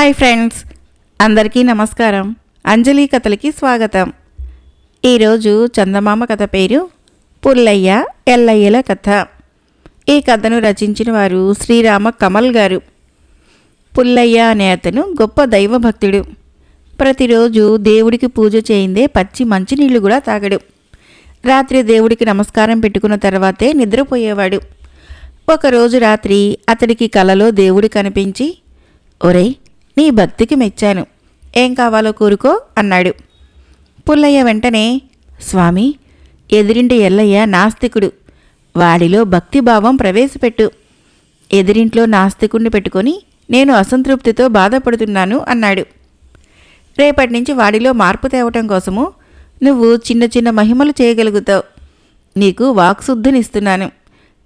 Hi friends అందరికీ నమస్కారం. అంజలి కథలకి స్వాగతం. ఈరోజు చందమామ కథ పేరు పుల్లయ్య ఎల్లయ్యల కథ. ఈ కథను రచించిన వారు శ్రీరామ కమల్ గారు. పుల్లయ్య అనే అతను గొప్ప దైవభక్తుడు. ప్రతిరోజు దేవుడికి పూజ చేయిందే పచ్చి మంచినీళ్ళు కూడా తాగడు. రాత్రి దేవుడికి నమస్కారం పెట్టుకున్న తర్వాతే నిద్రపోయేవాడు. ఒకరోజు రాత్రి అతడికి కలలో దేవుడు కనిపించి ఒరేయ్ నీ భక్తికి మెచ్చాను. ఏం కావాలో కూరుకో అన్నాడు. పుల్లయ్య వెంటనే స్వామి ఎదిరింటి ఎల్లయ్య నాస్తికుడు. వాడిలో భక్తిభావం ప్రవేశపెట్టు. ఎదిరింట్లో నాస్తికుణ్ణి పెట్టుకొని నేను అసంతృప్తితో బాధపడుతున్నాను అన్నాడు. రేపటి నుంచి వాడిలో మార్పు తేవటం కోసము నువ్వు చిన్న చిన్న మహిమలు చేయగలుగుతావు. నీకు వాక్శుద్ధినిస్తున్నాను.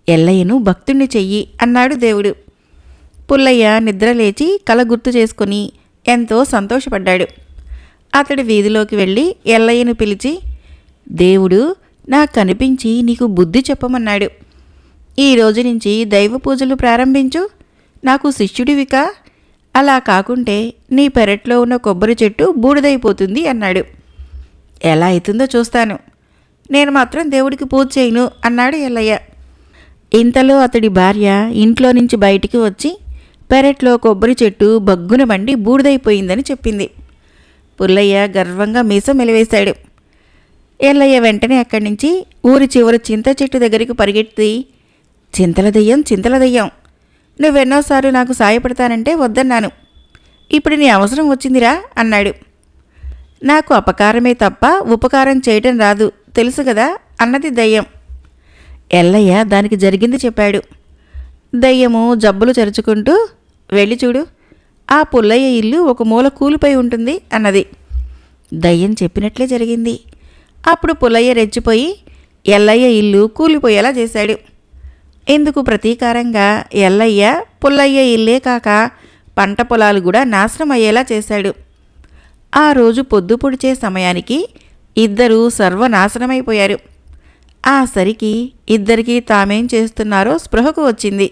ఎల్లయ్యను భక్తుణ్ణి చెయ్యి అన్నాడు దేవుడు. పుల్లయ్య నిద్రలేచి కల గుర్తు చేసుకుని ఎంతో సంతోషపడ్డాడు. అతడు వీధిలోకి వెళ్ళి ఎల్లయ్యను పిలిచి దేవుడు నాకు కనిపించి నీకు బుద్ధి చెప్పమన్నాడు. ఈ రోజు నుంచి దైవ పూజలు ప్రారంభించు. నాకు శిష్యుడివికా. అలా కాకుంటే నీ పెరట్లో ఉన్న కొబ్బరి చెట్టు బూడిదైపోతుంది అన్నాడు. ఎలా అవుతుందో చూస్తాను. నేను మాత్రం దేవుడికి పూజ చేయను అన్నాడు ఎల్లయ్య. ఇంతలో అతడి భార్య ఇంట్లో నుంచి బయటికి వచ్చి పెరట్లో కొబ్బరి చెట్టు బగ్గున మండి బూడిదైపోయిందని చెప్పింది. పుల్లయ్య గర్వంగా మీసం మెలివేశాడు. ఎల్లయ్య వెంటనే అక్కడి నుంచి ఊరి చివరి చింత చెట్టు దగ్గరికి పరిగెత్తి చింతల దెయ్యం చింతల దెయ్యం. నువ్వెన్నోసార్లు నాకు సాయపడతానంటే వద్దన్నాను. ఇప్పుడు నీ అవసరం వచ్చిందిరా అన్నాడు. నాకు అపకారమే తప్ప ఉపకారం చేయటం రాదు. తెలుసు కదా అన్నది దయ్యం. ఎల్లయ్య దానికి జరిగింది చెప్పాడు. దయ్యము జబ్బులు చరుచుకుంటూ వెళ్ళి చూడు. ఆ పుల్లయ్య ఇల్లు ఒక మూల కూలిపోయి ఉంటుంది అన్నది. దయ్యం చెప్పినట్లే జరిగింది. అప్పుడు పుల్లయ్య రెచ్చిపోయి ఎల్లయ్య ఇల్లు కూలిపోయేలా చేశాడు. ఇందుకు ప్రతీకారంగా ఎల్లయ్య పుల్లయ్య ఇల్లే కాక పంట పొలాలు కూడా నాశనం అయ్యేలా చేశాడు. ఆ రోజు పొద్దు పొడిచే సమయానికి ఇద్దరూ సర్వనాశనమైపోయారు. ఆ సరికి ఇద్దరికీ తామేం చేస్తున్నారో స్పృహకు వచ్చింది.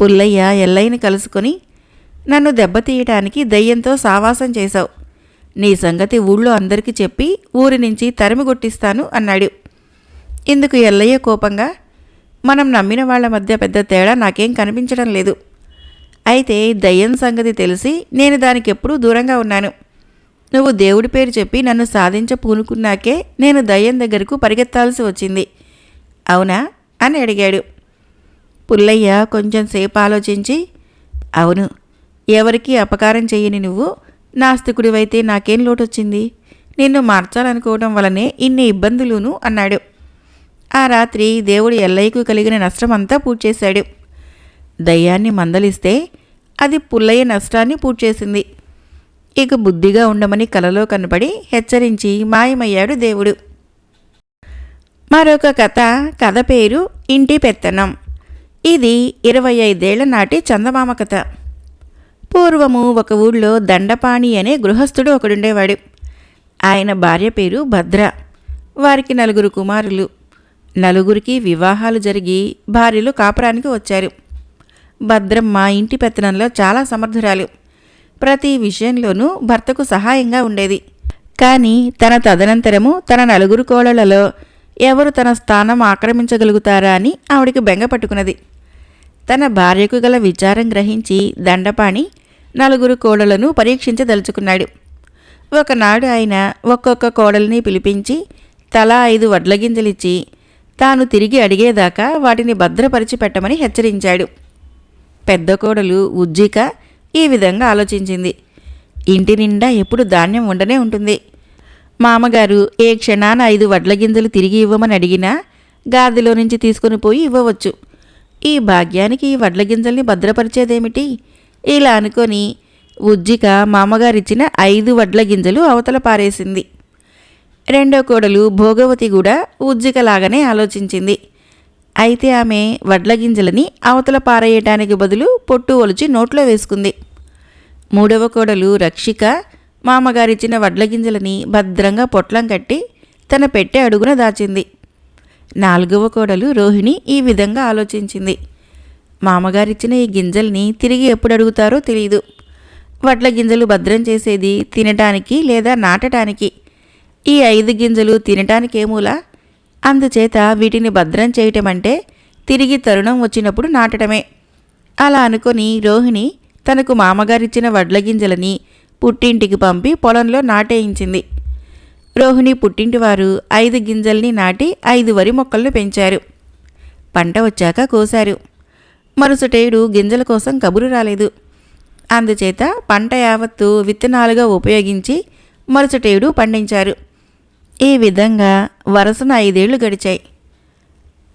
పుల్లయ్య ఎల్లయ్యని కలుసుకొని నన్ను దెబ్బతీయటానికి దయ్యంతో సావాసం చేశావు. నీ సంగతి ఊళ్ళో అందరికీ చెప్పి ఊరి నుంచి తరిమి కొట్టిస్తాను అన్నాడు. ఇందుకు ఎల్లయ్య కోపంగా మనం నమ్మిన వాళ్ళ మధ్య పెద్ద తేడా నాకేం కనిపించడం లేదు. అయితే దయ్యం సంగతి తెలిసి నేను దానికి ఎప్పుడూ దూరంగా ఉన్నాను. నువ్వు దేవుడి పేరు చెప్పి నన్ను సాధించ పూనుకున్నాకే నేను దయ్యం దగ్గరకు పరిగెత్తాల్సి వచ్చింది. అవునా? అని అడిగాడు. పుల్లయ్య కొంచెం సేపు ఆలోచించి అవును ఎవరికీ అపకారం చెయ్యని నువ్వు నాస్తికుడివైతే నాకేం లోటొచ్చింది? నిన్ను మార్చాలనుకోవడం వలనే ఇన్ని ఇబ్బందులును అన్నాడు. ఆ రాత్రి దేవుడు ఎల్లయ్యకు కలిగిన నష్టమంతా పూడ్చేశాడు. దయ్యాన్ని మందలిస్తే అది పుల్లయ్య నష్టాన్ని పూడ్చేసింది. ఇక బుద్ధిగా ఉండమని కలలో కనబడి హెచ్చరించి మాయమయ్యాడు దేవుడు. మరొక కథ కథ పేరు ఇంటి పెత్తనం. ఇది ఇరవై ఐదేళ్ళ నాటి చందమామ కథ. పూర్వము ఒక ఊళ్ళో దండపాణి అనే గృహస్థుడు ఒకడుండేవాడు. ఆయన భార్య పేరు భద్ర. వారికి నలుగురు కుమారులు. నలుగురికి వివాహాలు జరిగి భార్యలు కాపురానికి వచ్చారు. భద్రమ్మ ఇంటి పెత్తనంలో చాలా సమర్థురాలు. ప్రతి విషయంలోనూ భర్తకు సహాయంగా ఉండేది. కానీ తన తదనంతరము తన నలుగురు కోడళ్ళలో ఎవరు తన స్థానం ఆక్రమించగలుగుతారా అని ఆవిడికి బెంగ పట్టుకున్నది తన భార్యకు గల విచారం గ్రహించి దండపాణి నలుగురు కోడలను పరీక్షించదలుచుకున్నాడు. ఒకనాడు ఆయన ఒక్కొక్క కోడల్ని పిలిపించి తలా ఐదు వడ్ల గింజలిచ్చి తాను తిరిగి అడిగేదాకా వాటిని భద్రపరిచి పెట్టమని హెచ్చరించాడు. పెద్ద కోడలు ఉజ్జిక ఈ విధంగా ఆలోచించింది. ఇంటి నిండా ఎప్పుడు ధాన్యం ఉండనే ఉంటుంది. మామగారు ఏ క్షణాన ఐదు వడ్ల గింజలు తిరిగి ఇవ్వమని అడిగినా గాదిలో నుంచి తీసుకుని పోయి ఇవ్వవచ్చు. ఈ భాగ్యానికి వడ్ల గింజల్ని భద్రపరిచేదేమిటి? ఇలా అనుకొని ఉజ్జిక మామగారిచ్చిన ఐదు వడ్ల గింజలు అవతల పారేసింది. రెండో కోడలు భోగవతి కూడా ఉజ్జికలాగానే ఆలోచించింది. అయితే ఆమె వడ్ల గింజలని అవతల పారేయటానికి బదులు పొట్టు ఒలిచి నోట్లో వేసుకుంది. మూడవ కోడలు రక్షిక మామగారిచ్చిన వడ్ల గింజలని భద్రంగా పొట్లం కట్టి తన పెట్టె అడుగున దాచింది. నాలుగవ కోడలు రోహిణి ఈ విధంగా ఆలోచించింది. మామగారిచ్చిన ఈ గింజల్ని తిరిగి ఎప్పుడు అడుగుతారో తెలియదు వడ్ల గింజలు భద్రం చేసేది తినటానికి లేదా నాటటానికి. ఈ ఐదు గింజలు తినటానికేమూలా? అందుచేత వీటిని భద్రం చేయటం అంటే తిరిగి తరుణం వచ్చినప్పుడు నాటటమే. అలా అనుకొని రోహిణి తనకు మామగారిచ్చిన వడ్ల గింజలని పుట్టింటికి పంపి పొలంలో నాటేయించింది. రోహిణి పుట్టింటివారు ఐదు గింజల్ని నాటి ఐదు వరి మొక్కలను పెంచారు. పంట వచ్చాక కోశారు. మరుసటేడు గింజల కోసం కబురు రాలేదు. అందుచేత పంట యావత్తు విత్తనాలుగా ఉపయోగించి మరుసటేడు పండించారు. ఈ విధంగా వరుసన ఐదేళ్ళు గడిచాయి.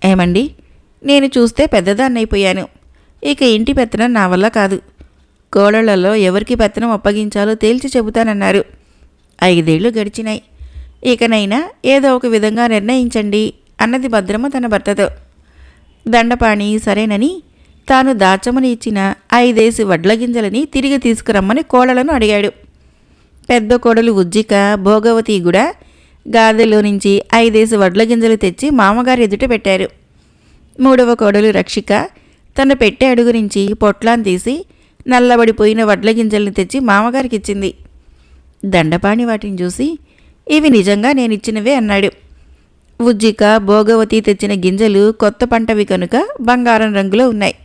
ఏమండి? నేను చూస్తే పెద్దదాన్నైపోయాను. ఇక ఇంటి పెత్తనం నా వల్ల కాదు. కోడళ్ళలో ఎవరికి పెత్తనం అప్పగించాలో తేల్చి చెబుతానన్నారు. ఐదేళ్ళు గడిచినాయి. ఇకనైనా ఏదో ఒక విధంగా నిర్ణయించండి అన్నది భద్రమ తన భర్తతో. దండపాణి సరేనని తాను దాచమని ఇచ్చిన ఐదేసి వడ్ల గింజలని తిరిగి తీసుకురమ్మని కోడలను అడిగాడు. పెద్ద కోడలు ఉజ్జిక భోగవతి కూడా గాదెలో నుంచి ఐదేసి వడ్ల గింజలు తెచ్చి మామగారి ఎదుట పెట్టారు. మూడవ కోడలు రక్షిక తన పెట్టే అడుగు నుంచి పొట్లాన్ తీసి నల్లబడిపోయిన వడ్ల గింజల్ని తెచ్చి మామగారికి ఇచ్చింది దండపాణి వాటిని చూసి ఇవి నిజంగా నేనిచ్చినవే అన్నాడు. ఉజ్జిక భోగవతి తెచ్చిన గింజలు కొత్త పంటవి కనుక బంగారం రంగులో ఉన్నాయి.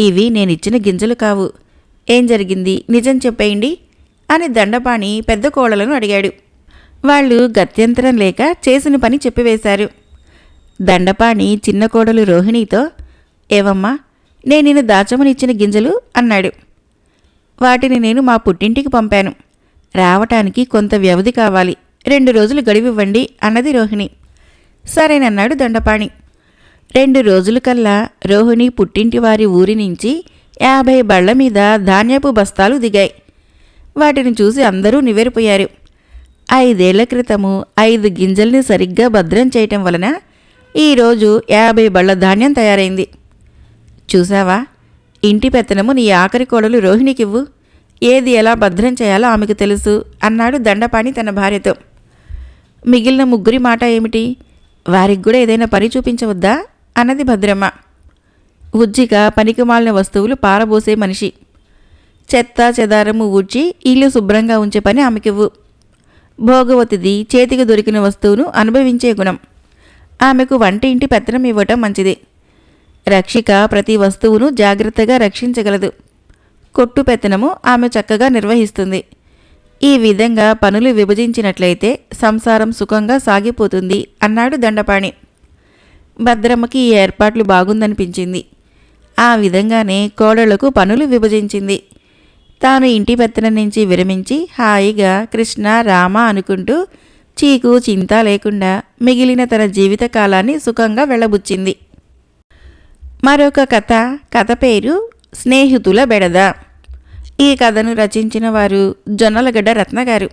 ఇవి నేనిచ్చిన గింజలు కావు. ఏం జరిగింది? నిజం చెప్పేయండి? అని దండపాణి పెద్ద కోడలను అడిగాడు. వాళ్ళు గత్యంతరం లేక చేసిన పని చెప్పివేశారు. దండపాణి చిన్న కోడలు రోహిణితో ఏవమ్మా నేను నిన్ను దాచమనిచ్చిన గింజలు అన్నాడు. వాటిని నేను మా పుట్టింటికి పంపాను. రావటానికి కొంత వ్యవధి కావాలి. రెండు రోజులు గడివివ్వండి అన్నది రోహిణి. సరేనన్నాడు దండపాణి. రెండు రోజుల కల్లా రోహిణి పుట్టింటి వారి ఊరి నుంచి యాభై బళ్ళ మీద ధాన్యపు బస్తాలు దిగాయి. వాటిని చూసి అందరూ నివేరిపోయారు ఐదేళ్ళ క్రితము ఐదు గింజల్ని సరిగ్గా భద్రం చేయటం వలన ఈరోజు యాభై బళ్ళ ధాన్యం తయారైంది. చూసావా? ఇంటి పెత్తనము నీ ఆఖరి కోడలు రోహిణికివ్వు. ఏది ఎలా భద్రం చేయాలో ఆమెకు తెలుసు అన్నాడు దండపాణి తన భార్యతో. మిగిలిన ముగ్గురి మాట ఏమిటి? వారికి కూడా ఏదైనా పని చూపించవద్దా? అన్నది భద్రమ్మ. ఉజ్జిక పనికిమాలిన వస్తువులు పారబోసే మనిషి. చెత్త చెదారము ఊడ్చి ఇల్లు శుభ్రంగా ఉంచే పని ఆమెకివ్వు. భోగవతిది చేతికి దొరికిన వస్తువును అనుభవించే గుణం. ఆమెకు వంట ఇంటి పెత్తనం ఇవ్వటం మంచిది. రక్షిక ప్రతి వస్తువును జాగ్రత్తగా రక్షించగలదు. కొట్టు పెత్తనము ఆమె చక్కగా నిర్వహిస్తుంది. ఈ విధంగా పనులు విభజించినట్లయితే సంసారం సుఖంగా సాగిపోతుంది అన్నాడు దండపాణి. భద్రమ్మకి ఈ ఏర్పాట్లు బాగుందనిపించింది. ఆ విధంగానే కోడళ్ళకు పనులు విభజించింది. తాను ఇంటి పెత్తన నుంచి విరమించి హాయిగా కృష్ణ రామ అనుకుంటూ చీకు చింత లేకుండా మిగిలిన తన జీవితకాలాన్ని సుఖంగా వెళ్ళబుచ్చింది మరొక కథ కథ పేరు స్నేహితుల బెడద. ఈ కథను రచించిన వారు జొన్నలగడ్డ రత్నగారు.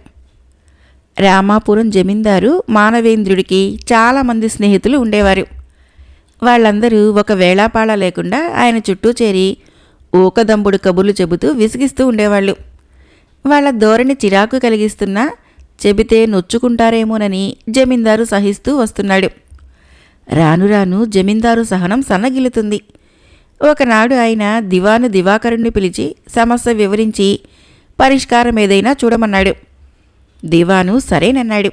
రామాపురం జమీందారు మానవేంద్రుడికి చాలామంది స్నేహితులు ఉండేవారు. వాళ్ళందరూ ఒక వేళాపాళ లేకుండా ఆయన చుట్టూ చేరి ఊకదంబుడు కబుర్లు చెబుతూ విసిగిస్తూ ఉండేవాళ్ళు. వాళ్ళ ధోరణి చిరాకు కలిగిస్తున్నా చెబితే నొచ్చుకుంటారేమోనని జమీందారు సహిస్తూ వస్తున్నాడు. రాను రాను జమీందారు సహనం సన్నగిలుతుంది ఒకనాడు ఆయన దివాను దివాకరుణ్ణి పిలిచి సమస్య వివరించి పరిష్కారం ఏదైనా చూడమన్నాడు. దివాను సరేనన్నాడు.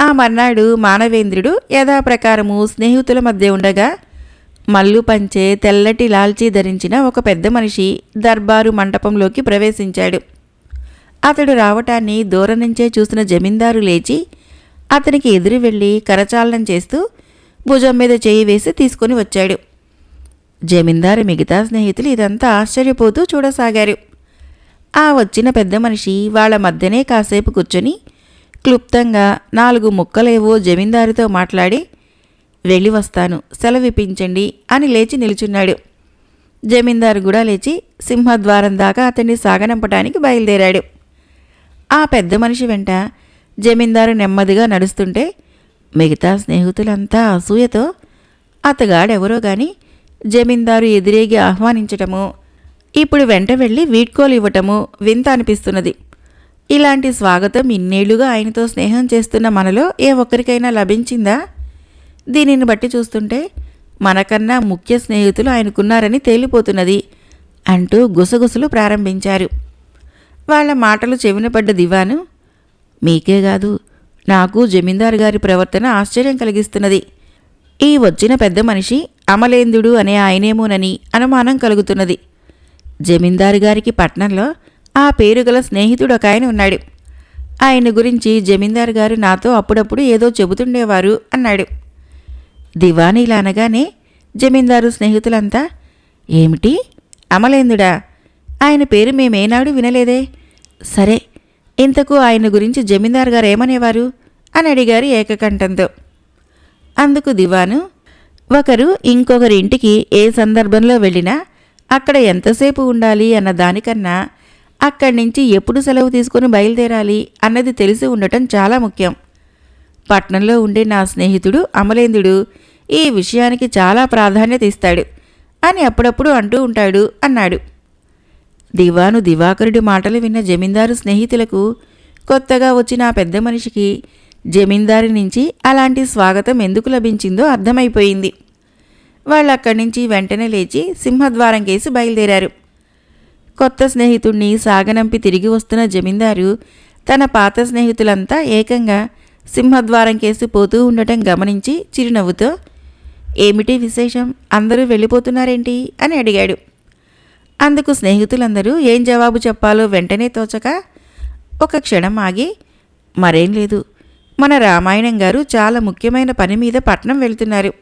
ఆ మర్నాడు మానవేంద్రుడు యథాప్రకారము స్నేహితుల మధ్య ఉండగా మల్లు పంచే తెల్లటి లాల్చీ ధరించిన ఒక పెద్ద మనిషి దర్బారు మంటపంలోకి ప్రవేశించాడు. అతడు రావటాన్ని దూరం నుంచే చూసిన జమీందారు లేచి అతనికి ఎదురు వెళ్ళి కరచాలనం చేస్తూ భుజం మీద చేయి వేసి తీసుకొని వచ్చాడు. జమీందారు మిగతా స్నేహితులు ఇదంతా ఆశ్చర్యపోతూ చూడసాగారు. ఆ వచ్చిన పెద్ద మనిషి వాళ్ళ మధ్యనే కాసేపు కూర్చొని క్లుప్తంగా నాలుగు ముక్కలేవో జమీందారుతో మాట్లాడి వెళ్ళి వస్తాను సెలవిప్పించండి అని లేచి నిలుచున్నాడు. జమీందారు కూడా లేచి సింహద్వారం దాకా అతన్ని సాగనంపటానికి బయలుదేరాడు. ఆ పెద్ద మనిషి వెంట జమీందారు నెమ్మదిగా నడుస్తుంటే మిగతా స్నేహితులంతా అసూయతో అతగాడెవరో కానీ జమీందారు ఎదురేగి ఆహ్వానించటము ఇప్పుడు వెంట వెళ్ళి వీడ్కోలు ఇవ్వటము వింత అనిపిస్తున్నది. ఇలాంటి స్వాగతం ఇన్నేళ్ళుగా ఆయనతో స్నేహం చేస్తున్న మనలో ఏ ఒక్కరికైనా లభించిందా? దీనిని బట్టి చూస్తుంటే మనకన్నా ముఖ్య స్నేహితులు ఆయనకున్నారని తేలిపోతున్నది అంటూ గుసగుసలు ప్రారంభించారు. వాళ్ళ మాటలు చెవిన పడ్డ దివాను మీకే కాదు నాకు జమీందారు గారి ప్రవర్తన ఆశ్చర్యం కలిగిస్తున్నది. ఈ వచ్చిన పెద్ద మనిషి అమలేందుడు అనే ఆయనేమోనని అనుమానం కలుగుతున్నది. జమీందారు గారికి పట్నంలో ఆ పేరు గల స్నేహితుడు ఒక ఆయన ఉన్నాడు. ఆయన గురించి జమీందారు గారు నాతో అప్పుడప్పుడు ఏదో చెబుతుండేవారు అన్నాడు. దివానీలు అనగానే జమీందారు స్నేహితులంతా ఏమిటి? అమలేందుడా ఆయన పేరు మేమేనాడు వినలేదే? సరే ఇంతకు ఆయన గురించి జమీందారు గారు ఏమనేవారు? అని అడిగారు ఏకకంఠంతో. అందుకు దివాను ఒకరు ఇంకొకరి ఇంటికి ఏ సందర్భంలో వెళ్ళినా అక్కడ ఎంతసేపు ఉండాలి అన్న దానికన్నా అక్కడి నుంచి ఎప్పుడు సెలవు తీసుకుని బయలుదేరాలి అన్నది తెలిసి ఉండటం చాలా ముఖ్యం. పట్నంలో ఉండే నా స్నేహితుడు అమలేందుడు ఈ విషయానికి చాలా ప్రాధాన్యత ఇస్తాడు అని అప్పుడప్పుడు అంటూ ఉంటాడు అన్నాడు. దివాను దివాకరుడి మాటలు విన్న జమీందారు స్నేహితులకు కొత్తగా వచ్చిన ఆ పెద్ద మనిషికి జమీందారి నుంచి అలాంటి స్వాగతం ఎందుకు లభించిందో అర్థమైపోయింది. వాళ్ళు అక్కడి నుంచి వెంటనే లేచి సింహద్వారం కేసి బయలుదేరారు. కొత్త స్నేహితుణ్ణి సాగనంపి తిరిగి వస్తున్న జమీందారు తన పాత స్నేహితులంతా ఏకంగా సింహద్వారం కేసి పోతూ ఉండటం గమనించి చిరునవ్వుతో ఏమిటి విశేషం? అందరూ వెళ్ళిపోతున్నారేంటి? అని అడిగాడు. అందుకు స్నేహితులందరూ ఏం జవాబు చెప్పాలో వెంటనే తోచక ఒక క్షణం ఆగి మరేం లేదు. మన రామాయణం గారు చాలా ముఖ్యమైన పని మీద పట్నం వెళ్తున్నారు.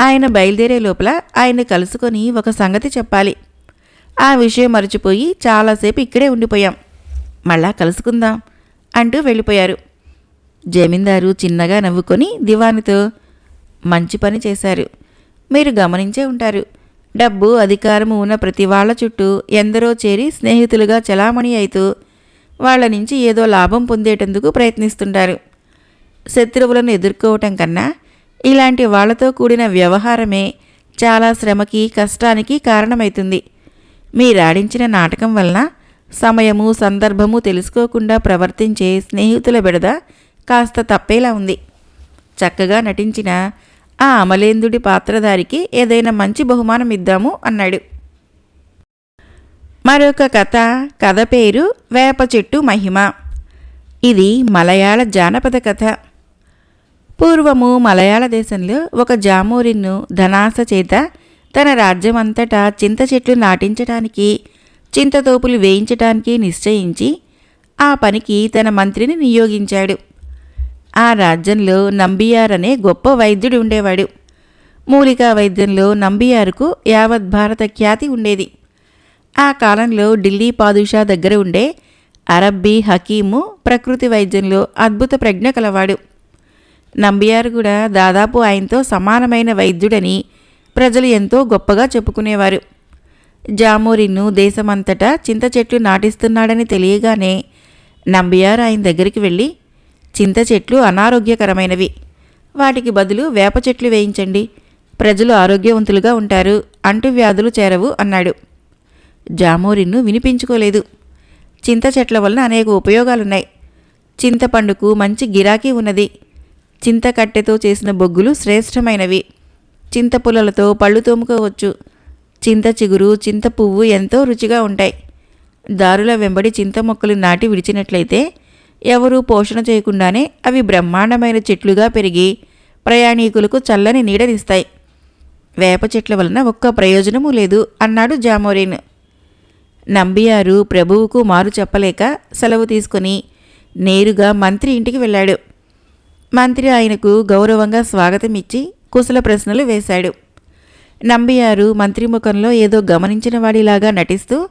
ఆయన బయలుదేరే లోపల ఆయన కలుసుకొని ఒక సంగతి చెప్పాలి. ఆ విషయం మర్చిపోయి చాలాసేపు ఇక్కడే ఉండిపోయాం. మళ్ళా కలుసుకుందాం అంటూ వెళ్ళిపోయారు. జమీందారు చిన్నగా నవ్వుకొని దివానితో మంచి పని చేశారు. మీరు గమనించే ఉంటారు. డబ్బు అధికారము ఉన్న ప్రతి వాళ్ళ చుట్టూ ఎందరో చేరి స్నేహితులుగా చలామణి అవుతూ వాళ్ళ నుంచి ఏదో లాభం పొందేటందుకు ప్రయత్నిస్తుంటారు. శత్రువులను ఎదుర్కోవటం కన్నా ఇలాంటి వాళ్ళతో కూడిన వ్యవహారమే చాలా శ్రమకి కష్టానికి కారణమవుతుంది మీరాడించిన నాటకం వలన సమయము సందర్భము తెలుసుకోకుండా ప్రవర్తించే స్నేహితుల బిడద కాస్త తప్పేలా ఉంది. చక్కగా నటించిన ఆ అమలేందుడి పాత్రధారికి ఏదైనా మంచి బహుమానం ఇద్దాము అన్నాడు. మరొక కథ కథ పేరు వేప చెట్టు మహిమ. ఇది మలయాళ జానపద కథ. పూర్వము మలయాళ దేశంలో ఒక జామూరిన్ను ధనాస చేత తన రాజ్యమంతటా చింత చెట్లు నాటించటానికి చింతతోపులు వేయించటానికి నిశ్చయించి ఆ పనికి తన మంత్రిని నియోగించాడు. ఆ రాజ్యంలో నంబియార్ అనే గొప్ప వైద్యుడు ఉండేవాడు. మూలికా వైద్యంలో నంబియారుకు యావత్ భారత ఖ్యాతి ఉండేది. ఆ కాలంలో ఢిల్లీ పాదుషా దగ్గర ఉండే అరబ్బీ హకీము ప్రకృతి వైద్యంలో అద్భుత ప్రజ్ఞ కలవాడు. నంబియారు కూడా దాదాపు ఆయనతో సమానమైన వైద్యుడని ప్రజలు ఎంతో గొప్పగా చెప్పుకునేవారు. జామోరిన్ను దేశమంతటా చింత చెట్లు నాటిస్తున్నాడని తెలియగానే నంబియారు ఆయన దగ్గరికి వెళ్ళి చింత చెట్లు అనారోగ్యకరమైనవి. వాటికి బదులు వేప చెట్లు వేయించండి. ప్రజలు ఆరోగ్యవంతులుగా ఉంటారు. అంటువ్యాధులు చేరవు అన్నాడు. జామోరిన్ను వినిపించుకోలేదు. చింత చెట్ల వలన అనేక ఉపయోగాలున్నాయి. చింతపండుకు మంచి గిరాకీ ఉన్నది. చింత కట్టెతో చేసిన బొగ్గులు శ్రేష్టమైనవి. చింతపుల్లలతో పళ్ళు తోముకోవచ్చు. చింత చిగురు చింత పువ్వు ఎంతో రుచిగా ఉంటాయి. దారుల వెంబడి చింత మొక్కలు నాటి విడిచినట్లయితే ఎవరూ పోషణ చేయకుండానే అవి బ్రహ్మాండమైన చెట్లుగా పెరిగి ప్రయాణీకులకు చల్లని నీడనిస్తాయి వేప చెట్ల వలన ఒక్క ప్రయోజనమూ లేదు అన్నాడు జామోరిన్. నంబియారు ప్రభువుకు మారు చెప్పలేక సెలవు తీసుకుని నేరుగా మంత్రి ఇంటికి వెళ్ళాడు. మంత్రి ఆయనకు గౌరవంగా స్వాగతం ఇచ్చి కుశల ప్రశ్నలు వేశాడు. నంబియారు మంత్రి ముఖంలో ఏదో గమనించిన వాడిలాగా నటిస్తూ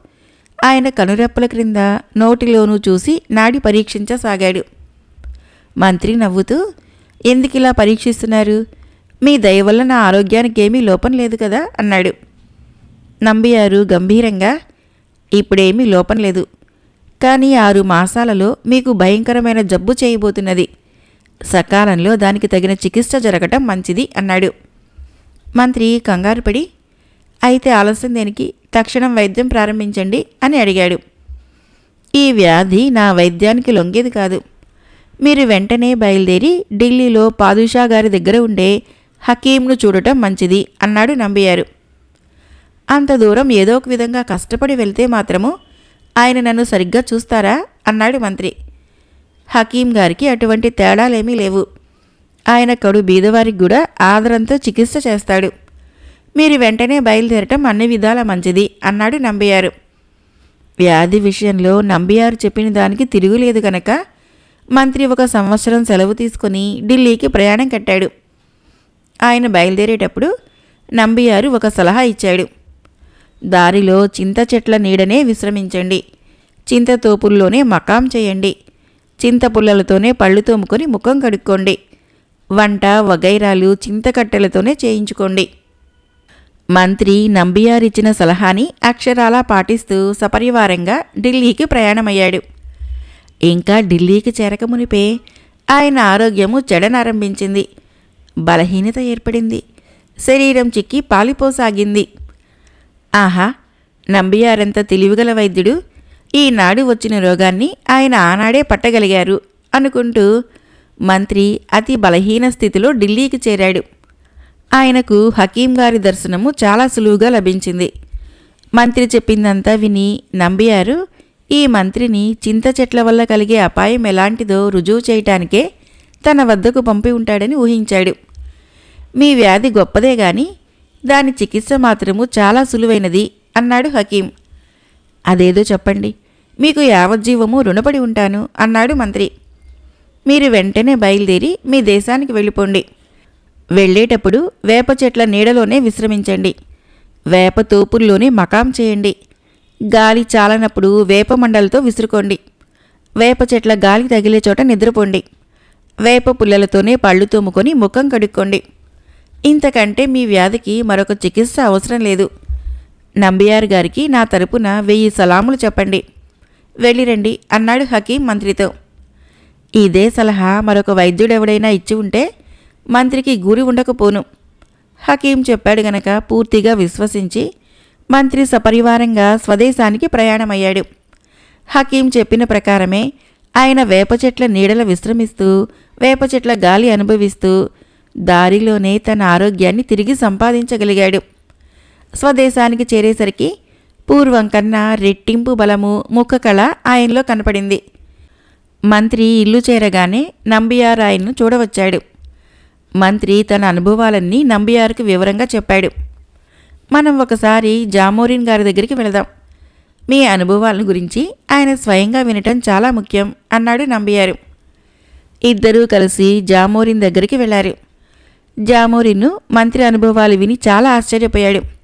ఆయన కనురెప్పల క్రింద నోటిలోనూ చూసి నాడి పరీక్షించసాగాడు. మంత్రి నవ్వుతూ ఎందుకిలా పరీక్షిస్తున్నారు? మీ దయ వల్ల నా ఆరోగ్యానికి ఏమీ లోపం లేదు కదా అన్నాడు. నంబియారు గంభీరంగా ఇప్పుడేమీ లోపం లేదు. కానీ ఆరు మాసాలలో మీకు భయంకరమైన జబ్బు చేయబోతున్నది. సకాలంలో దానికి తగిన చికిత్స జరగటం మంచిది అన్నాడు. మంత్రి కంగారుపడి అయితే ఆలస్యం దేనికి? తక్షణం వైద్యం ప్రారంభించండి అని అడిగాడు. ఈ వ్యాధి నా వైద్యానికి లొంగేది కాదు. మీరు వెంటనే బయలుదేరి ఢిల్లీలో పాదుషా గారి దగ్గర ఉండే హకీంను చూడటం మంచిది అన్నాడు నంబియారు. అంత దూరం ఏదో ఒక విధంగా కష్టపడి వెళ్తే మాత్రము ఆయన నన్ను సరిగ్గా చూస్తారా? అన్నాడు మంత్రి. హకీం గారికి అటువంటి తేడాలేమీ లేవు. ఆయన కడు బీదవారికి కూడా ఆదరంతో చికిత్స చేస్తాడు. మీరు వెంటనే బయలుదేరటం అన్ని విధాల మంచిది అన్నాడు నంబియారు. వ్యాధి విషయంలో నంబియారు చెప్పిన దానికి తిరుగులేదు గనక మంత్రి ఒక సంవత్సరం సెలవు తీసుకుని ఢిల్లీకి ప్రయాణం కట్టాడు. ఆయన బయలుదేరేటప్పుడు నంబియారు ఒక సలహా ఇచ్చాడు. దారిలో చింత చెట్ల నీడనే విశ్రమించండి. చింత తోపుల్లోనే మకాం చేయండి. చింతపుల్లలతోనే పళ్ళు తోముకొని ముఖం కడుక్కోండి. వంట వగైరాలు చింతకట్టెలతోనే చేయించుకోండి. మంత్రి నంబియారిచ్చిన సలహాని అక్షరాలా పాటిస్తూ సపరివారంగా ఢిల్లీకి ప్రయాణమయ్యాడు. ఇంకా ఢిల్లీకి చేరకమునిపే ఆయన ఆరోగ్యము చెడనారంభించింది. బలహీనత ఏర్పడింది. శరీరం చిక్కి పాలిపోసాగింది. ఆహా! నంబియారంత తెలివిగల వైద్యుడు ఈనాడు వచ్చిన రోగాన్ని ఆయన ఆనాడే పట్టగలిగారు అనుకుంటూ మంత్రి అతి బలహీన స్థితిలో ఢిల్లీకి చేరాడు. ఆయనకు హకీం గారి దర్శనము చాలా సులువుగా లభించింది. మంత్రి చెప్పిందంతా విని నంబియారు ఈ మంత్రిని చింత చెట్ల వల్ల కలిగే అపాయం ఎలాంటిదో రుజువు చేయటానికే తన వద్దకు పంపి ఉంటాడని ఊహించాడు. మీ వ్యాధి గొప్పదే గాని దాని చికిత్స మాత్రము చాలా సులువైనది అన్నాడు హకీం. అదేదో చెప్పండి మీకు యావజ్జీవము రుణపడి ఉంటాను అన్నాడు మంత్రి. మీరు వెంటనే బయలుదేరి మీ దేశానికి వెళ్ళిపోండి. వెళ్ళేటప్పుడు వేప చెట్ల నీడలోనే విశ్రమించండి. వేప తోపుల్లోనే మకాం చేయండి. గాలి చాలనప్పుడు వేప మండలతో విసురుకోండి. వేప చెట్ల గాలి తగిలే చోట నిద్రపోండి. వేప పుల్లలతోనే పళ్ళు తోముకొని ముఖం కడుక్కోండి. ఇంతకంటే మీ వ్యాధికి మరొక చికిత్స అవసరం లేదు. నంబియార్ గారికి నా తరపున వెయ్యి సలాములు చెప్పండి. వెళ్ళిరండి అన్నాడు హకీం మంత్రితో. ఇదే సలహా మరొక వైద్యుడెవడైనా ఇచ్చి ఉంటే మంత్రికి గురి ఉండకపోను. హకీం చెప్పాడు గనక పూర్తిగా విశ్వసించి మంత్రి సపరివారంగా స్వదేశానికి ప్రయాణమయ్యాడు. హకీం చెప్పిన ప్రకారమే ఆయన వేప చెట్ల నీడల విశ్రమిస్తూ వేప చెట్ల గాలి అనుభవిస్తూ దారిలోనే తన ఆరోగ్యాన్ని తిరిగి సంపాదించగలిగాడు. స్వదేశానికి చేరేసరికి పూర్వం కన్నా రెట్టింపు బలము ముఖ కళ ఆయనలో కనపడింది. మంత్రి ఇల్లు చేరగానే నంబియార్ ఆయన్ను చూడవచ్చాడు. మంత్రి తన అనుభవాలన్నీ నంబియార్కు వివరంగా చెప్పాడు. మనం ఒకసారి జామోరిన్ గారి దగ్గరికి వెళదాం. మీ అనుభవాలను గురించి ఆయన స్వయంగా వినటం చాలా ముఖ్యం అన్నాడు నంబియారు. ఇద్దరూ కలిసి జామోరిన్ దగ్గరికి వెళ్ళారు జామోరిన్ను మంత్రి అనుభవాలు విని చాలా ఆశ్చర్యపోయాడు.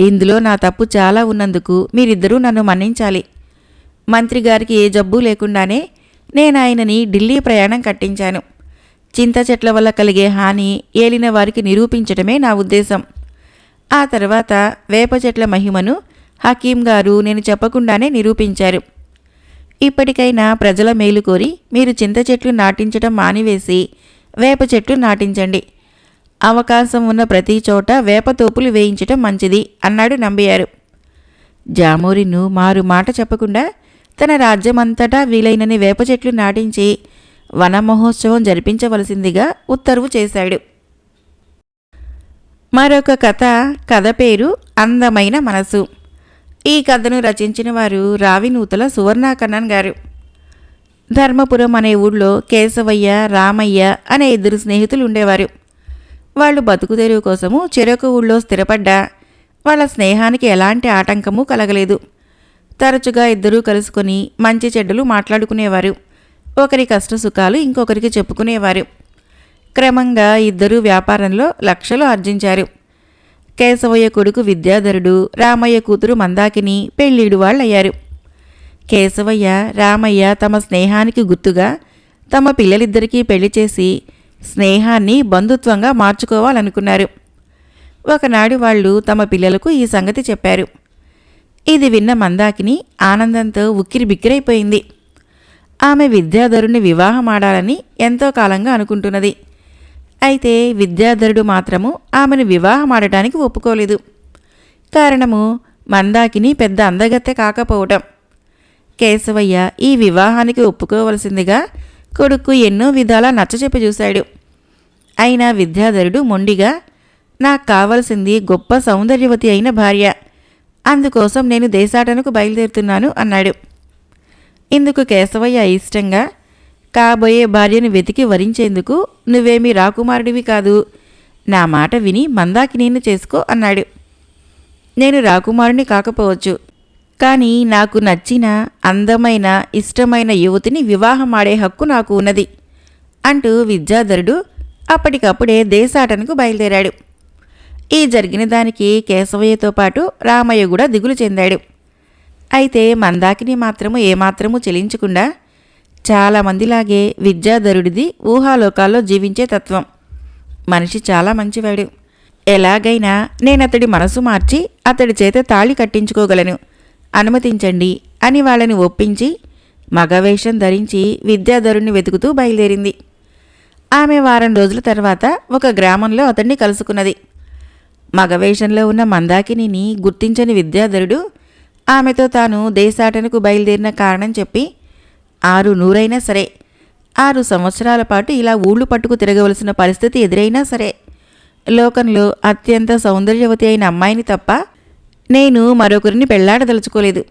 ఇందులో నా తప్పు చాలా ఉన్నందుకు మీరిద్దరూ నన్ను మన్నించాలి. మంత్రి గారికి ఏ జబ్బు లేకుండానే నేను ఆయనని ఢిల్లీ ప్రయాణం కట్టించాను. చింత చెట్ల వల్ల కలిగే హాని ఏలిన వారికి నిరూపించటమే నా ఉద్దేశం. ఆ తర్వాత వేప చెట్ల మహిమను హకీం గారు నేను చెప్పకుండానే నిరూపించారు. ఇప్పటికైనా ప్రజల మేలు కోరి మీరు చింత చెట్లు నాటించటం మానివేసి వేప చెట్లు నాటించండి. అవకాశం ఉన్న ప్రతి చోట వేపతోపులు వేయించటం మంచిది అన్నాడు నంబియారు. జామూరిను మారు మాట చెప్పకుండా తన రాజ్యమంతటా వీలైనని వేప చెట్లు నాటించి వన మహోత్సవం జరిపించవలసిందిగా ఉత్తర్వు చేశాడు. మరొక కథ కథ పేరు అందమైన మనసు. ఈ కథను రచించిన వారు రావినూతల సువర్ణాకన్నన్ గారు. ధర్మపురం అనే ఊళ్ళో కేశవయ్య రామయ్య అనే ఇద్దరు స్నేహితులు ఉండేవారు. వాళ్ళు బతుకు తెరువు కోసము చెరకు ఊళ్ళో స్థిరపడ్డా. వాళ్ళ స్నేహానికి ఎలాంటి ఆటంకము కలగలేదు. తరచుగా ఇద్దరూ కలుసుకొని మంచి చెడ్డలు మాట్లాడుకునేవారు. ఒకరి కష్ట సుఖాలు ఇంకొకరికి చెప్పుకునేవారు. క్రమంగా ఇద్దరూ వ్యాపారంలో లక్షలు ఆర్జించారు. కేశవయ్య కొడుకు విద్యాధరుడు రామయ్య కూతురు మందాకిని పెళ్ళీడు వాళ్ళయ్యారు. కేశవయ్య రామయ్య తమ స్నేహానికి గుర్తుగా తమ పిల్లలిద్దరికీ పెళ్ళి చేసి స్నేహాన్ని బంధుత్వంగా మార్చుకోవాలనుకున్నారు. ఒకనాడు వాళ్ళు తమ పిల్లలకు ఈ సంగతి చెప్పారు. ఇది విన్న మందాకిని ఆనందంతో ఉక్కిరి బిక్కిరైపోయింది ఆమె విద్యాధరుణ్ణి వివాహమాడాలని ఎంతో కాలంగా అనుకుంటున్నది. అయితే విద్యాధరుడు మాత్రము ఆమెను వివాహమాడటానికి ఒప్పుకోలేదు. కారణము మందాకిని పెద్ద అందగత్తె కాకపోవటం. కేశవయ్య ఈ వివాహానికి ఒప్పుకోవలసిందిగా కొడుకు ఎన్నో విధాలా నచ్చచెప్పి చూశాడు. అయినా విద్యాధరుడు మొండిగా నాకు కావలసింది గొప్ప సౌందర్యవతి అయిన భార్య. అందుకోసం నేను దేశాటనకు బయలుదేరుతున్నాను అన్నాడు. ఇందుకు కేశవయ్య ఇష్టంగా కాబోయే భార్యను వెతికి వరించేందుకు నువ్వేమీ రాకుమారుడివి కాదు. నా మాట విని మందాకి నేను చేసుకో అన్నాడు. నేను రాకుమారుని కాకపోవచ్చు. కానీ నాకు నచ్చిన అందమైన ఇష్టమైన యువతిని వివాహమాడే హక్కు నాకు ఉన్నది అంటూ విద్యాధరుడు అప్పటికప్పుడే దేశాటనకు బయలుదేరాడు. ఈ జరిగిన దానికి కేశవయ్యతో పాటు రామయ్య కూడా దిగులు చెందాడు. అయితే మందాకిని మాత్రము ఏమాత్రము చెలించకుండా చాలామందిలాగే విద్యాధరుడిది ఊహాలోకాల్లో జీవించే తత్వం. మనిషి చాలా మంచివాడు. ఎలాగైనా నేనతడి మనసు మార్చి అతడి చేత తాళి కట్టించుకోగలను. అనుమతించండి అని వాళ్ళని ఒప్పించి మగవేషం ధరించి విద్యాధరుణ్ణి వెతుకుతూ బయలుదేరింది. ఆమె వారం రోజుల తర్వాత ఒక గ్రామంలో అతన్ని కలుసుకున్నది. మగవేషంలో ఉన్న మందాకినిని గుర్తించని విద్యాధరుడు ఆమెతో తాను దేశాటనకు బయలుదేరిన కారణం చెప్పి ఆరు నూరైనా సరే ఆరు సంవత్సరాల పాటు ఇలా ఊళ్ళు పట్టుకు తిరగవలసిన పరిస్థితి ఎదురైనా సరే లోకంలో అత్యంత సౌందర్యవతి అయిన అమ్మాయిని తప్ప నేను మరొకరిని పెళ్ళాడదలుచుకోలేదు.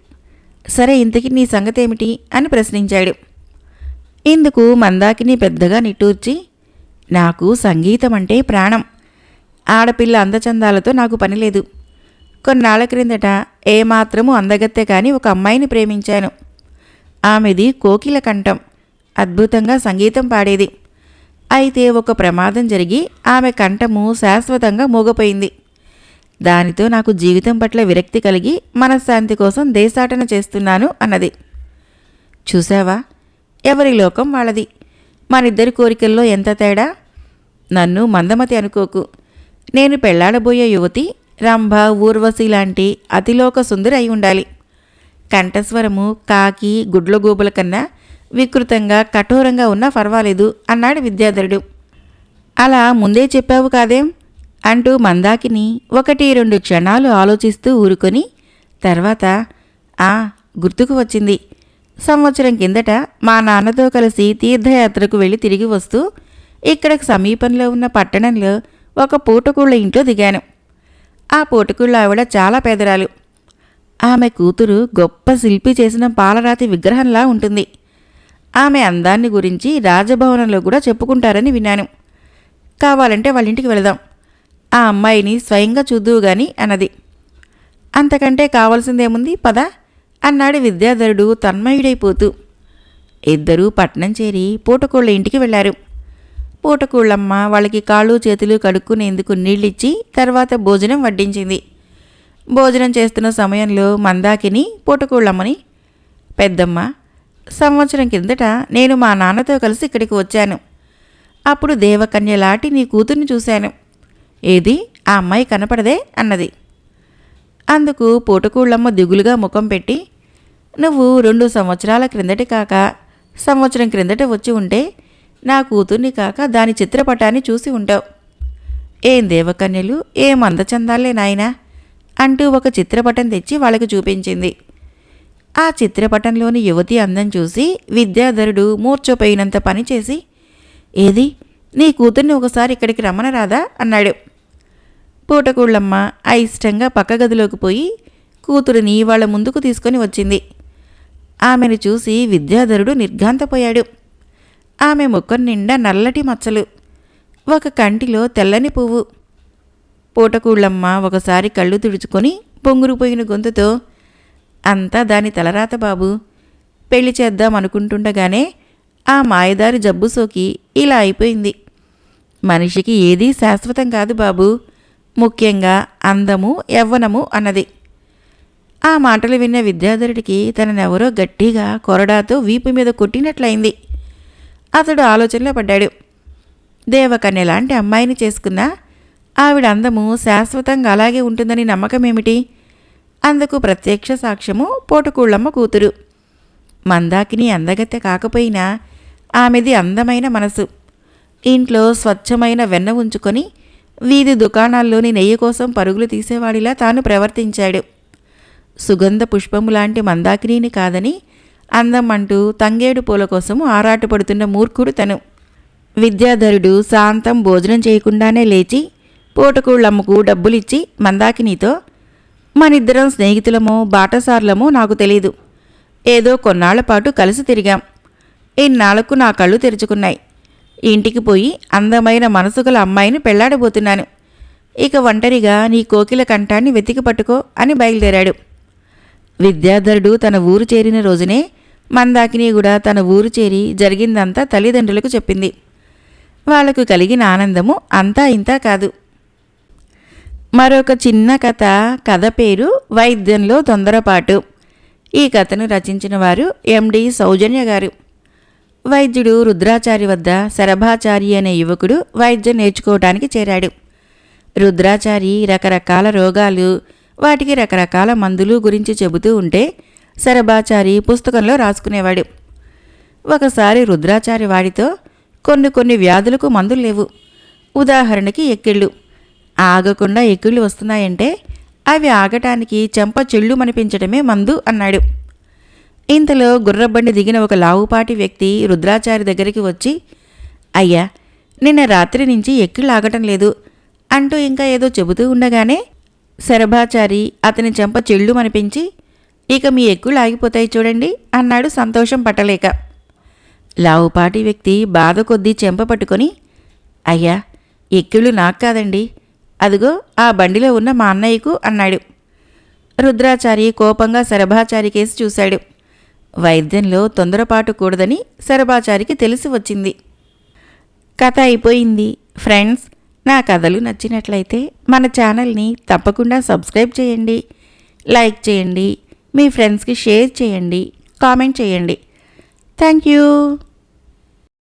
సరే ఇంతకీ నీ సంగతేమిటి? అని ప్రశ్నించాడు. ఇందుకు మందాకిని పెద్దగా నిట్టూర్చి? నాకు సంగీతం అంటే ప్రాణం. ఆడపిల్ల అందచందాలతో నాకు పనిలేదు. కొన్నాళ్ళ క్రిందట ఏమాత్రము అందగత్తె కాని ఒక అమ్మాయిని ప్రేమించాను. ఆమెది కోకిల కంఠం. అద్భుతంగా సంగీతం పాడేది. అయితే ఒక ప్రమాదం జరిగి ఆమె కంఠము శాశ్వతంగా మూగపోయింది. దానితో నాకు జీవితం పట్ల విరక్తి కలిగి మనశ్శాంతి కోసం దేశాటన చేస్తున్నాను అన్నది. చూసావా ఎవరి లోకం వాళ్ళది? మనిద్దరి కోరికల్లో ఎంత తేడా? నన్ను మందమతి అనుకోకు. నేను పెళ్ళాడబోయే యువతి రంభ ఊర్వశి లాంటి అతిలోక సుందరి అయి ఉండాలి. కంఠస్వరము కాకి గుడ్లగూబల కన్నా వికృతంగా కఠోరంగా ఉన్నా పర్వాలేదు అన్నాడు విద్యాధరుడు. అలా ముందే చెప్పావు కాదేం? అంటూ మందాకిని ఒకటి రెండు క్షణాలు ఆలోచిస్తూ ఊరుకొని తర్వాత ఆ గుర్తుకు వచ్చింది. సంవత్సరం కిందట మా నాన్నతో కలిసి తీర్థయాత్రకు వెళ్ళి తిరిగి వస్తూ ఇక్కడికి సమీపంలో ఉన్న పట్టణంలో ఒక పూటకూళ్ళ ఇంట్లో దిగాను. ఆ పూటకూళ్ళ ఆవిడ చాలా పేదరాలు. ఆమె కూతురు గొప్ప శిల్పి చేసిన పాలరాతి విగ్రహంలా ఉంటుంది. ఆమె అందాన్ని గురించి రాజభవనంలో కూడా చెప్పుకుంటారని విన్నాను. కావాలంటే వాళ్ళ ఇంటికి వెళదాం. ఆ అమ్మాయిని స్వయంగా చూద్దువు గాని అన్నది. అంతకంటే కావాల్సిందేముంది? పద. అన్నాడు విద్యాధరుడు తన్మయుడైపోతూ. ఇద్దరూ పట్నం చేరి పూటకోళ్ళ ఇంటికి వెళ్ళారు. పూటకోళ్ళమ్మ వాళ్ళకి కాళ్ళు చేతులు కడుక్కునేందుకు నీళ్ళిచ్చి తర్వాత భోజనం వడ్డించింది. భోజనం చేస్తున్న సమయంలో మందాకిని పూటకోళ్ళమ్మని పెద్దమ్మ సంవత్సరం కిందట నేను మా నాన్నతో కలిసి ఇక్కడికి వచ్చాను. అప్పుడు దేవకన్యలాటి నీ కూతుర్ని చూశాను. ఏది? ఆ అమ్మాయి కనపడదే? అన్నది. అందుకు పూటకూళ్ళమ్మ దిగులుగా ముఖం పెట్టి నువ్వు రెండు సంవత్సరాల క్రిందటి కాక సంవత్సరం క్రిందట వచ్చి ఉంటే నా కూతుర్ని కాక దాని చిత్రపటాన్ని చూసి ఉంటావు. ఏం దేవకన్యలు ఏం అందచందాలే నాయనా? అంటూ ఒక చిత్రపటం తెచ్చి వాళ్ళకి చూపించింది. ఆ చిత్రపటంలోని యువతి అందం చూసి విద్యాధరుడు మూర్చపోయినంత పనిచేసి ఏది? నీ కూతుర్ని ఒకసారి ఇక్కడికి రమ్మనరాదా అన్నాడు. పూటకూళ్ళమ్మ అయిష్టంగా పక్క గదిలోకి పోయి కూతురిని వాళ్ళ ముందుకు తీసుకొని వచ్చింది. ఆమెను చూసి విద్యాధరుడు నిర్ఘాంతపోయాడు. ఆమె ముఖం నిండా నల్లటి మచ్చలు. ఒక కంటిలో తెల్లని పువ్వు. పూటకూళ్ళమ్మ ఒకసారి కళ్ళు తుడుచుకొని పొంగురుపోయిన గొంతుతో అంతా దాని తలరాత బాబు. పెళ్ళి చేద్దాం అనుకుంటుండగానే ఆ మాయదారి జబ్బు సోకి ఇలా అయిపోయింది. మనిషికి ఏదీ శాశ్వతం కాదు బాబు. ముఖ్యంగా అందము యవ్వనము అన్నది. ఆ మాటలు విన్న విద్యాధరుడికి తననెవరో గట్టిగా కొరడాతో వీపు మీద కొట్టినట్లయింది. అతడు ఆలోచనలో పడ్డాడు. దేవకన్య లాంటి అమ్మాయిని చేసుకున్నా ఆవిడ అందము శాశ్వతంగా అలాగే ఉంటుందని నమ్మకమేమిటి? అందుకు ప్రత్యక్ష సాక్ష్యము పోటుకూళ్ళమ్మ కూతురు. మందాకిని అందగత్తె కాకపోయినా ఆమెది అందమైన మనసు. ఇంట్లో స్వచ్ఛమైన వెన్న ఉంచుకొని వీధి దుకాణాల్లోని నెయ్యి కోసం పరుగులు తీసేవాడిలా తాను ప్రవర్తించాడు. సుగంధ పుష్పము లాంటి మందాకినీని కాదని అందం అంటూ తంగేడు పూల కోసం ఆరాటపడుతున్న మూర్ఖుడు తను. విద్యాధరుడు శాంతం భోజనం చేయకుండానే లేచి పూటకూళ్ళమ్మకు డబ్బులిచ్చి మందాకినితో మనిద్దరం స్నేహితులమో బాటసార్లమో నాకు తెలీదు. ఏదో కొన్నాళ్ళ పాటు కలిసి తిరిగాం. ఇన్నాళ్ళకు నా కళ్ళు తెరుచుకున్నాయి. ఇంటికి పోయి అందమైన మనసు గల అమ్మాయిని పెళ్ళాడబోతున్నాను. ఇక ఒంటరిగా నీ కోకిల కంఠాన్ని వెతికి పట్టుకో అని బయలుదేరాడు. విద్యాధరుడు తన ఊరు చేరిన రోజునే మందాకిని కూడా తన ఊరు చేరి జరిగిందంతా తల్లిదండ్రులకు చెప్పింది. వాళ్ళకు కలిగిన ఆనందము అంతా ఇంతా కాదు. మరొక చిన్న కథ కథ పేరు వైద్యంలో తొందరపాటు. ఈ కథను రచించిన వారు ఎండి సౌజన్య గారు. వైద్యుడు రుద్రాచారి వద్ద శరభాచారి అనే యువకుడు వైద్యం నేర్చుకోవటానికి చేరాడు. రుద్రాచారి రకరకాల రోగాలు వాటికి రకరకాల మందులు గురించి చెబుతూ ఉంటే శరభాచారి పుస్తకంలో రాసుకునేవాడు. ఒకసారి రుద్రాచారి వాడితో కొన్ని కొన్ని వ్యాధులకు మందులు లేవు. ఉదాహరణకి ఎక్కిళ్ళు. ఆగకుండా ఎక్కిళ్ళు వస్తున్నాయంటే అవి ఆగటానికి చెంప చెళ్ళు మనిపించడమే మందు అన్నాడు. ఇంతలో గుర్రబండి దిగిన ఒక లావుపాటి వ్యక్తి రుద్రాచారి దగ్గరికి వచ్చి అయ్యా నిన్న రాత్రి నుంచి ఎక్కిళ్ళు ఆగటం లేదు. అంటూ ఇంకా ఏదో చెబుతూ ఉండగానే శరభాచారి అతని చెంప చెళ్ళు మనిపించి ఇక మీ ఎక్కులు ఆగిపోతాయి చూడండి అన్నాడు సంతోషం పట్టలేక. లావుపాటి వ్యక్తి బాధ కొద్దీ చెంప పట్టుకొని అయ్యా ఎక్కులు నాకు కాదండి. అదిగో ఆ బండిలో ఉన్న మా అన్నయ్యకు అన్నాడు. రుద్రాచారి కోపంగా శరభాచారి కేసి చూశాడు. వైద్యంలో తొందరపాటు కూడదని శరభాచారికి తెలిసి వచ్చింది. కథ అయిపోయింది. ఫ్రెండ్స్ నా కథలు నచ్చినట్లయితే మన ఛానల్ని తప్పకుండా సబ్స్క్రైబ్ చేయండి లైక్ చేయండి మీ ఫ్రెండ్స్కి షేర్ చేయండి కామెంట్ చేయండి. Thank you.